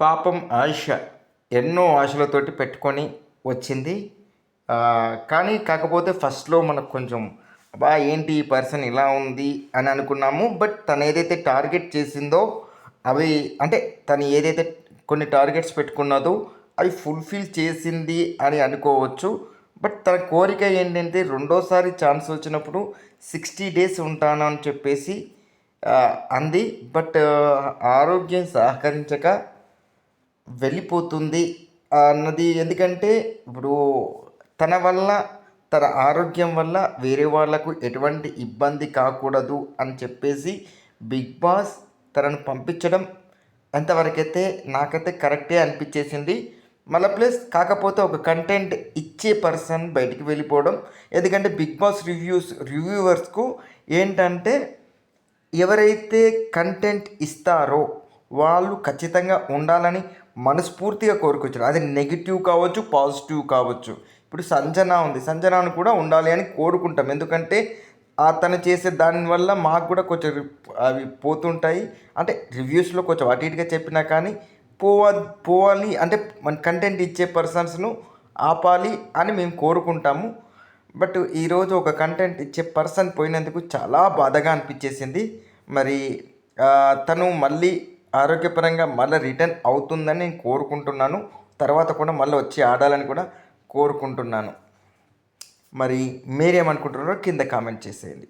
పాపం ఆశ ఎన్నో ఆశలతోటి పెట్టుకొని వచ్చింది. కానీ కాకపోతే ఫస్ట్లో మనకు కొంచెం అబ్బా ఏంటి ఈ పర్సన్ ఇలా ఉంది అని అనుకున్నాము. బట్ తను ఏదైతే టార్గెట్ చేసిందో అవి అంటే తను ఏదైతే కొన్ని టార్గెట్స్ పెట్టుకున్నదో అవి ఫుల్ఫిల్ చేసింది అని అనుకోవచ్చు. బట్ తన కోరిక ఏంటంటే రెండోసారి ఛాన్స్ వచ్చినప్పుడు సిక్స్టీ డేస్ ఉంటాను అని చెప్పేసి అంది. బట్ ఆరోగ్యం సహకరించక వెళ్ళిపోతుంది అన్నది. ఎందుకంటే ఇప్పుడు తన వల్ల తన ఆరోగ్యం వల్ల వేరే వాళ్ళకు ఎటువంటి ఇబ్బంది కాకూడదు అని చెప్పేసి బిగ్ బాస్ తనను పంపించడం ఎంతవరకైతే నాకైతే కరెక్టే అనిపించేసింది. మళ్ళీ ప్లస్ కాకపోతే ఒక కంటెంట్ ఇచ్చే పర్సన్ బయటికి వెళ్ళిపోవడం. ఎందుకంటే బిగ్ బాస్ రివ్యూస్ రివ్యూవర్స్కు ఏంటంటే ఎవరైతే కంటెంట్ ఇస్తారో వాళ్ళు ఖచ్చితంగా ఉండాలని మనస్ఫూర్తిగా కోరుకొచ్చారు. అది నెగిటివ్ కావచ్చు పాజిటివ్ కావచ్చు. ఇప్పుడు సంజన ఉంది. సంజనాను కూడా ఉండాలి అని కోరుకుంటాం. ఎందుకంటే అతను చేసే దానివల్ల మాకు కూడా కొంచెం అవి పోతుంటాయి. అంటే రివ్యూస్లో కొంచెం అటు ఇటుగా చెప్పినా కానీ పోవా పోవాలి అంటే మన కంటెంట్ ఇచ్చే పర్సన్స్ను ఆపాలి అని మేము కోరుకుంటాము. బట్ ఈరోజు ఒక కంటెంట్ ఇచ్చే పర్సన్ పోయినందుకు చాలా బాధగా అనిపించేసింది. మరి తను మళ్ళీ ఆరోగ్యపరంగా మళ్ళీ రిటర్న్ అవుతుందని నేను కోరుకుంటున్నాను. తర్వాత కూడా మళ్ళీ వచ్చి ఆడాలని కూడా కోరుకుంటున్నాను. మరి మీరేమనుకుంటున్నారో కింద కామెంట్ చేసేయండి.